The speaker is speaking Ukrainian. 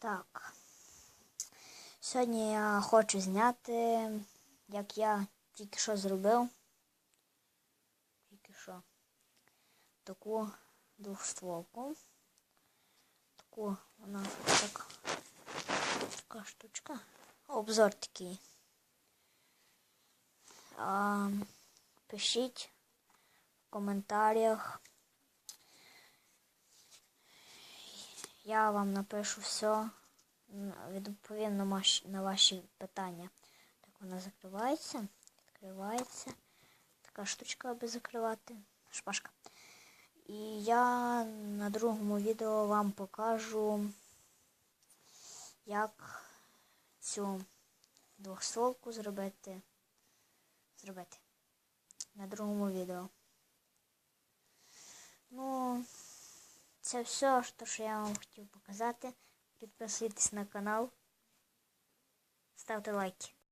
Так. Сьогодні я хочу зняти, як я тільки що зробив. Тільки що. Таку двохстволку. Таку вона так. Така штучка. Обзор такий. А, пишіть в коментарях. Я вам напишу все, відповім на ваші, на ваші питання. Так вона закривається, відкривається. Така штучка, аби закривати. Шпажка. І я на другому відео вам покажу, як цю двохстволку зробити. Зробити. На другому відео. Ну, це все, що я вам хотів показати. Підписуйтесь на канал, ставте лайки.